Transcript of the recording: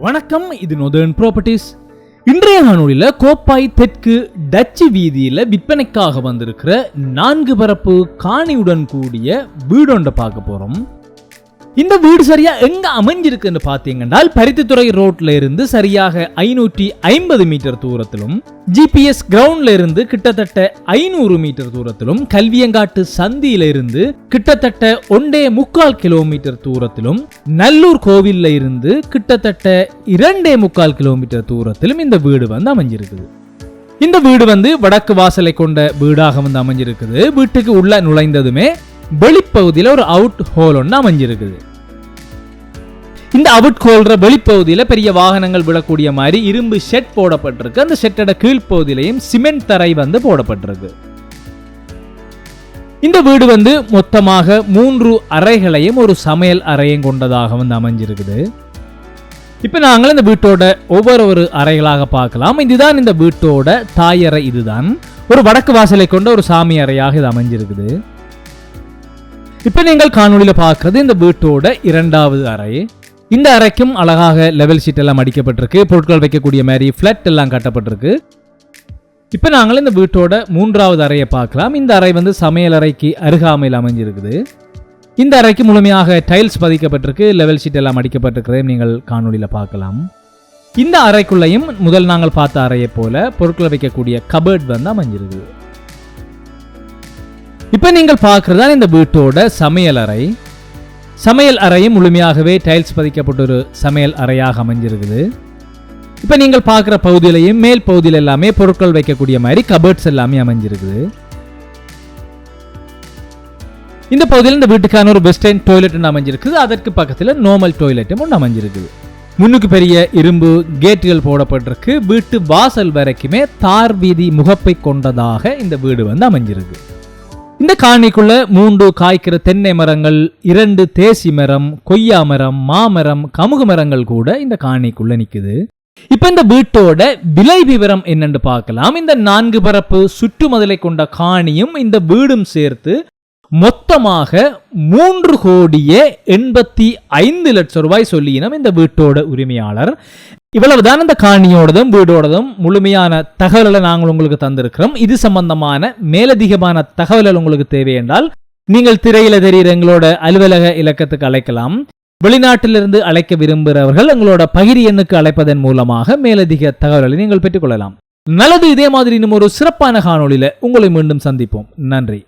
வணக்கம் இது northern properties இன்றைய காணொளியில கோப்பாய் தெற்கு டச்சு வீதியில விற்பனைக்காக வந்திருக்கிற நான்கு பரப்பு காணியுடன் கூடிய வீடொன்றை பார்க்க போறோம். இந்த வீடு சரியா எங்க அமைஞ்சிருக்குன்னு பார்த்தீங்கன்னா பருத்தித்துறை ரோட்ல இருந்து சரியாக ஐநூற்றி ஐம்பது மீட்டர் தூரத்திலும் ஜிபிஎஸ் கிரவுண்ட்ல இருந்து கிட்டத்தட்ட ஐநூறு மீட்டர் தூரத்திலும் கல்வியங்காட்டு சந்தியில இருந்து கிட்டத்தட்ட ஒன்றே முக்கால் கிலோமீட்டர் தூரத்திலும் நல்லூர் கோவில்ல இருந்து கிட்டத்தட்ட இரண்டே முக்கால் கிலோமீட்டர் தூரத்திலும் இந்த வீடு வந்து அமைஞ்சிருக்குது. இந்த வீடு வந்து வடக்கு வாசலை கொண்ட வீடாக வந்து அமைஞ்சிருக்குது. வீட்டுக்கு உள்ள நுழைந்ததுமே வெளிப்பகுதியில் ஒரு அவுட் ஹோல் ஒன்று அமைஞ்சிருக்குது. இந்த அவுட் ஹோல்ற வெளிப்பகுதியில் பெரிய வாகனங்கள் விடக்கூடிய மாதிரி இரும்பு ஷெட் போடப்பட்டிருக்கு. அந்த ஷெட்டோட கீழ்ப்பகுதியிலையும் சிமெண்ட் தரை வந்து போடப்பட்டிருக்கு. இந்த வீடு வந்து மொத்தமாக மூன்று அறைகளையும் ஒரு சமையல் அறையும் கொண்டதாக வந்து அமைஞ்சிருக்குது. இப்போ நாங்கள் இந்த வீட்டோட ஒவ்வொரு ஒரு அறைகளாக பார்க்கலாம். இதுதான் இந்த வீட்டோட தாயறை இதுதான். ஒரு வடக்கு வாசலை கொண்ட ஒரு சாமி அறையாக இது அமைஞ்சிருக்குது. இப்போ நீங்கள் காணொலியில் பார்க்குறது இந்த வீட்டோட இரண்டாவது அறை. இந்த அறைக்கும் அழகாக லெவல் ஷீட் எல்லாம் அடிக்கப்பட்டிருக்கு. பொருட்கள் வைக்கக்கூடிய மாதிரி ஃப்ளட் எல்லாம் கட்டப்பட்டிருக்கு. இப்போ நாங்கள் இந்த வீட்டோட மூன்றாவது அறையை பார்க்கலாம். இந்த அறை வந்து சமையல் அறைக்கு அருகாமையில் அமைஞ்சிருக்குது. இந்த அறைக்கு முழுமையாக டைல்ஸ் பதிக்கப்பட்டிருக்கு. லெவல் ஷீட் எல்லாம் அடிக்கப்பட்டிருக்கிறதையும் நீங்கள் காணொலியில் பார்க்கலாம். இந்த அறைக்குள்ளேயும் முதல் நாங்கள் பார்த்த அறையை போல பொருட்களை வைக்கக்கூடிய கபர்ட் வந்து அமைஞ்சிருக்குது. இப்போ நீங்கள் பார்க்குறதா இந்த வீட்டோட சமையல் அறை சமையல் அறையும் முழுமையாகவே டைல்ஸ் பதிக்கப்பட்ட ஒரு சமையல் அறையாக அமைஞ்சிருக்குது. இப்போ நீங்கள் பார்க்குற பகுதியிலையும் மேல் பகுதியில் எல்லாமே பொருட்கள் வைக்கக்கூடிய மாதிரி கபர்ட்ஸ் எல்லாமே அமைஞ்சிருக்குது. இந்த பகுதியில் இந்த வீட்டுக்கான ஒரு வெஸ்டர்ன் டாய்லெட் ஒன்று அமைஞ்சிருக்குது. அதற்கு பக்கத்தில் நார்மல் டாய்லெட்டும் ஒன்று அமைஞ்சிருக்குது. முன்னுக்கு பெரிய இரும்பு கேட்டுகள் போடப்பட்டிருக்கு. வீட்டு வாசல் வரைக்குமே தார் வீதி முகப்பை கொண்டதாக இந்த வீடு வந்து அமைஞ்சிருக்கு. இந்த காணிக்குள்ள மூன்று காய்க்கிற தென்னை மரங்கள் இரண்டு தேசி மரம் கொய்யா மரம் மாமரம் கமுகு மரங்கள் கூட இந்த காணிக்குள்ள நிக்குது. இப்ப இந்த வீட்டோட விலை விவரம் என்னன்னு பார்க்கலாம். இந்த நான்கு பரப்பு சுற்றுமதிலை கொண்ட காணியும் இந்த வீடும் சேர்த்து மொத்தமாக மூன்று கோடியே எண்பத்தி ஐந்து லட்சம் ரூபாய் சொல்லியினம் இந்த வீட்டோட உரிமையாளர். இவ்வளவுதான் இந்த காணியோடதும் வீடோடதும் முழுமையான தகவல்களை நாங்கள் உங்களுக்கு தந்திருக்கிறோம். இது சம்பந்தமான மேலதிகமான தகவல்கள் உங்களுக்கு தேவை என்றால் நீங்கள் திரையில தெரிகிற எங்களோட அலுவலக இலக்கத்துக்கு அழைக்கலாம். வெளிநாட்டிலிருந்து அழைக்க விரும்புகிறவர்கள் எங்களோட பகிரி எண்ணுக்கு அழைப்பதன் மூலமாக மேலதிக தகவல்களை நீங்கள் பெற்றுக்கொள்ளலாம். நல்லது இதே மாதிரி இன்னும் ஒரு சிறப்பான காணொளியில உங்களை மீண்டும் சந்திப்போம். நன்றி.